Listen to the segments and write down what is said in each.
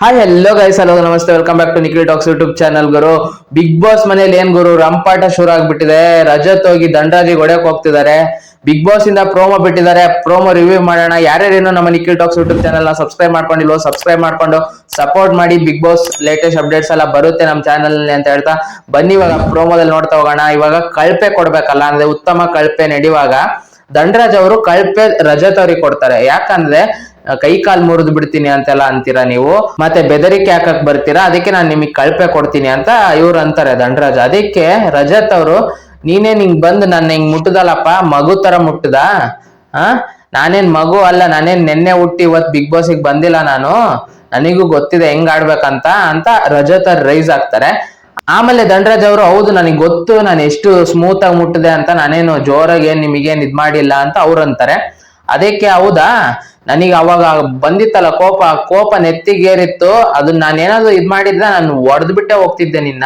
Hi ಎಲ್ಲೋ guys hello ನಮಸ್ತೆ welcome back to Nikhil Talks YouTube channel Guru Bigg Boss ಮನೇಲಿ ಏನ್ ಗುರು ರಂಪಾಟ ಶುರು ಆಗ್ಬಿಟ್ಟಿದೆ. ರಜತ್ ಹೋಗಿ ದಂಡರಾಜಿಗೆ ಹೊಡೆಯಕ್ ಹೋಗ್ತಿದ್ದಾರೆ. ಬಿಗ್ ಬಾಸ್ ಇಂದ ಪ್ರೋಮೋ ಬಿಟ್ಟಿದ್ದಾರೆ. ಪ್ರೋಮೋ ರಿವ್ಯೂ ಮಾಡೋಣ. ಯಾರ್ಯಾರೇನೋ ನಮ್ಮ ನಿಖಿಲ್ ಟಾಕ್ಸ್ ಯೂಟ್ಯೂಬ್ ಚಾನಲ್ನ ಸಬ್ಸ್ಕ್ರೈಬ್ ಮಾಡ್ಕೊಂಡಿಲ್ವೋ ಸಬ್ಸ್ಕ್ರೈಬ್ ಮಾಡ್ಕೊಂಡು ಸಪೋರ್ಟ್ ಮಾಡಿ. ಬಿಗ್ ಬಾಸ್ ಲೇಟೆಸ್ಟ್ ಅಪ್ಡೇಟ್ಸ್ ಎಲ್ಲ ಬರುತ್ತೆ ನಮ್ಮ ಚಾನಲ್ ಅಂತ ಹೇಳ್ತಾ. ಬನ್ನಿ, ಇವಾಗ ಪ್ರೋಮೋದಲ್ಲಿ ನೋಡ್ತಾ ಹೋಗೋಣ. ಇವಾಗ ಕಳಪೆ ಕೊಡ್ಬೇಕಲ್ಲ, ಅಂದ್ರೆ ಉತ್ತಮ ಕಳಪೆ ನಡೆಯುವಾಗ ದಂಡರಾಜ್ ಅವರು ಕಳಪೆ ರಜತ್ ಅವ್ರಿಗೆ ಕೊಡ್ತಾರೆ. ಯಾಕಂದ್ರೆ ಕೈ ಕಾಲ್ ಮುರಿದು ಬಿಡ್ತೀನಿ ಅಂತೆಲ್ಲ ಅಂತೀರಾ ನೀವು? ಮತ್ತೆ ಬೆದರಿಕೆ ಹಾಕಕ್ ಬರ್ತೀರಾ? ಅದಕ್ಕೆ ನಾನು ನಿಮಗೆ ಕಳಪೆ ಕೊಡ್ತೀನಿ ಅಂತ ಇವ್ರು ಅಂತಾರೆ ದಂಡರಾಜ. ಅದಕ್ಕೆ ರಜತ್ ಅವರು ನೀನೇ ನಿಂಗ್ ಬಂದು ನನ್ನ ಹಿಂಗ್ ಮುಟ್ಟದಲ್ಲಪ್ಪ ಮಗು ತರ ಮುಟ್ಟದ ಆ? ನಾನೇನ್ ಮಗು ಅಲ್ಲ, ನಾನೇನ್ ನೆನ್ನೆ ಹುಟ್ಟಿ ಇವತ್ ಬಿಗ್ ಬಾಸ್ಗೆ ಬಂದಿಲ್ಲ ನಾನು? ನನಗೂ ಗೊತ್ತಿದೆ, ಹೆಂಗ್ ಆಡ್ಬೇಕಂತ ಅಂತ ರಜತ್ ಅವ್ರು ರೈಸ್ ಆಗ್ತಾರೆ. ಆಮೇಲೆ ದಂಡರಾಜ್ ಅವರು, ಹೌದು, ನನಗೆ ಗೊತ್ತು, ನಾನು ಎಷ್ಟು ಸ್ಮೂತ್ ಆಗಿ ಮುಟ್ಟಿದೆ ಅಂತ ನಾನೇನು ಜೋರಾಗಿ ಏನ್ ನಿಮಗೇನ್ ಇದ್ ಮಾಡಿಲ್ಲ ಅಂತ ಅವ್ರು ಅಂತಾರೆ. ಅದಕ್ಕೆ ಹೌದಾ? ನನಗೆ ಅವಾಗ ಬಂದಿತ್ತಲ್ಲ ಕೋಪ ಕೋಪ ನೆತ್ತಿಗೇರಿತ್ತು. ಅದನ್ನ ನಾನೇನಾದ್ರು ಇದು ಮಾಡಿದ್ರೆ ನಾನು ಒಡೆದು ಬಿಟ್ಟೆ ಹೋಗ್ತಿದ್ದೆ ನಿನ್ನ.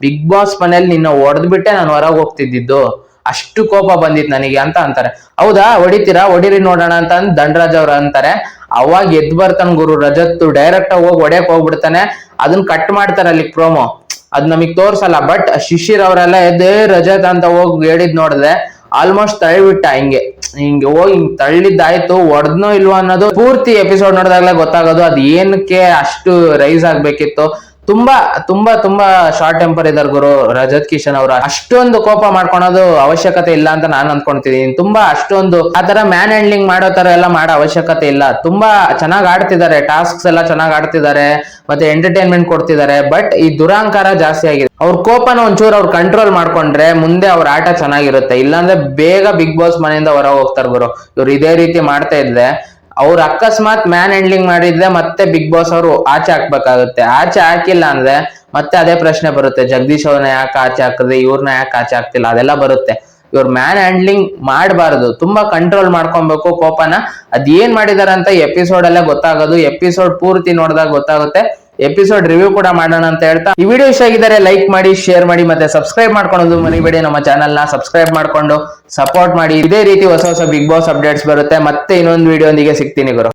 ಬಿಗ್ ಬಾಸ್ ಮನೇಲಿ ನಿನ್ನ ಒಡೆದು ಬಿಟ್ಟೆ ನಾನು ಹೊರಗೆ ಹೋಗ್ತಿದ್ದಿದ್ದು. ಅಷ್ಟು ಕೋಪ ಬಂದಿತ್ತು ನನಗೆ ಅಂತ ಅಂತಾರೆ. ಹೌದಾ? ಹೊಡಿತೀರಾ? ಹೊಡಿರಿ ನೋಡೋಣ ಅಂತ ಅಂದ್ ದಂಡರಾಜ್ ಅವ್ರ ಅಂತಾರೆ. ಅವಾಗ ಎದ್ ಬರ್ತಾನೆ ಗುರು ರಜತ್ ಡೈರೆಕ್ಟ್ ಹೋಗಿ ಹೊಡೆಯಕ್ ಹೋಗ್ಬಿಡ್ತಾನೆ. ಅದನ್ನ ಕಟ್ ಮಾಡ್ತಾರೆ ಅಲ್ಲಿ ಪ್ರೋಮೋ ಅದ್ ನಮಗ್ ತೋರ್ಸಲ್ಲ ಬಟ್ ಶಿಶಿರ್ ಅವರೆಲ್ಲ ಎದ್ದೇ ರಜತ್ ಅಂತ ಹೋಗಿ ಹೇಳಿದ್ ನೋಡಿದ್ರೆ ಆಲ್ಮೋಸ್ಟ್ ತಳ್ಳಿಬಿಟ್ಟ ಹಿಂಗೆ. ಹಿಂಗೆ ಹೋಗಿ ಹಿಂಗ್ ತಳ್ಳಿದ್ದಾಯ್ತು, ಹೊಡ್ದ್ನೋ ಇಲ್ವೋ ಅನ್ನೋದು ಪೂರ್ತಿ ಎಪಿಸೋಡ್ ನೋಡಿದಾಗ್ಲೇ ಗೊತ್ತಾಗೋದು. ಅದ್ ಏನಕ್ಕೆ ಅಷ್ಟು ರೈಸ್ ಆಗ್ಬೇಕಿತ್ತು? ತುಂಬಾ ತುಂಬಾ ತುಂಬಾ ಶಾರ್ಟ್ ಟೆಂಪರ್ ಇದಾರೆ ಗುರು ರಜತ್ ಕಿಶನ್ ಅವರು. ಅಷ್ಟೊಂದು ಕೋಪ ಮಾಡ್ಕೊಳೋದು ಅವಶ್ಯಕತೆ ಇಲ್ಲ ಅಂತ ನಾನು ಅನ್ಕೊಂತಿದೀನಿ ತುಂಬಾ ಅಷ್ಟೊಂದು ಆ ತರ ಮ್ಯಾನ್ ಹ್ಯಾಂಡ್ಲಿಂಗ್ ಮಾಡೋ ತರ ಎಲ್ಲ ಮಾಡೋ ಅವಶ್ಯಕತೆ ಇಲ್ಲ. ತುಂಬಾ ಚೆನ್ನಾಗಿ ಆಡ್ತಿದ್ದಾರೆ ಟಾಸ್ಕ್ಸ್ ಎಲ್ಲ ಚೆನ್ನಾಗಿ ಆಡ್ತಿದ್ದಾರೆ, ಮತ್ತೆ ಎಂಟರ್ಟೈನ್ಮೆಂಟ್ ಕೊಡ್ತಿದ್ದಾರೆ ಬಟ್ ಈ ದುರಾಂಕಾರ ಜಾಸ್ತಿ ಆಗಿದೆ. ಅವ್ರ ಕೋಪನ ಒಂಚೂರು ಅವ್ರು ಕಂಟ್ರೋಲ್ ಮಾಡ್ಕೊಂಡ್ರೆ ಮುಂದೆ ಅವ್ರ ಆಟ ಚೆನ್ನಾಗಿರುತ್ತೆ. ಇಲ್ಲಾಂದ್ರೆ ಬೇಗ ಬಿಗ್ ಬಾಸ್ ಮನೆಯಿಂದ ಹೊರ ಹೋಗ್ತಾರೆ ಗುರು. ಇವ್ರು ಇದೇ ರೀತಿ ಮಾಡ್ತಾ ಇದ್ರೆ ಅವ್ರು ಅಕಸ್ಮಾತ್ ಮ್ಯಾನ್ ಹ್ಯಾಂಡ್ಲಿಂಗ್ ಮಾಡಿದ್ರೆ ಮತ್ತೆ ಬಿಗ್ ಬಾಸ್ ಅವರು ಆಚೆ ಹಾಕ್ಬೇಕಾಗುತ್ತೆ. ಆಚೆ ಹಾಕಿಲ್ಲ ಅಂದ್ರೆ ಮತ್ತೆ ಅದೇ ಪ್ರಶ್ನೆ ಬರುತ್ತೆ. ಜಗದೀಶ್ ಅವ್ರನ್ನ ಯಾಕೆ ಆಚೆ ಹಾಕಿದ್ರೆ ಇವ್ರನ್ನ ಯಾಕೆ ಆಚೆ ಹಾಕ್ತಿಲ್ಲ? ಅದೆಲ್ಲ ಬರುತ್ತೆ. ಇವ್ರ ಮ್ಯಾನ್ ಹ್ಯಾಂಡ್ಲಿಂಗ್ ಮಾಡಬಾರದು. ತುಂಬಾ ಕಂಟ್ರೋಲ್ ಮಾಡ್ಕೊಬೇಕು ಕೋಪನ. ಅದ್ ಏನ್ ಮಾಡಿದಾರೆ ಅಂತ ಎಪಿಸೋಡ್ ಅಲ್ಲೇ ಗೊತ್ತಾಗೋದು. ಎಪಿಸೋಡ್ ಪೂರ್ತಿ ನೋಡಿದಾಗ ಗೊತ್ತಾಗುತ್ತೆ. ಎಪಿಸೋಡ್ ರಿವ್ಯೂ ಕೂಡ ಮಾಡೋಣ ಅಂತ ಹೇಳ್ತಾ. ಈ ವಿಡಿಯೋ ಇಷ್ಟ ಆಗಿದ್ದಾರೆ ಲೈಕ್ ಮಾಡಿ ಶೇರ್ ಮಾಡಿ ಮತ್ತೆ ಸಬ್ಸ್ಕ್ರೈಬ್ ಮಾಡ್ಕೊಳ್ಳೋದು ಮರಿಬೇಡಿ. ನಮ್ಮ ಚಾನಲ್ನ ಸಬ್ಸ್ಕ್ರೈಬ್ ಮಾಡ್ಕೊಂಡು ಸಪೋರ್ಟ್ ಮಾಡಿ. ಇದೇ ರೀತಿ ಹೊಸ ಹೊಸ ಬಿಗ್ ಬಾಸ್ ಅಪ್ಡೇಟ್ಸ್ ಬರುತ್ತೆ. ಮತ್ತೆ ಇನ್ನೊಂದು ವಿಡಿಯೋ ಸಿಗ್ತೀನಿ ಗುರು.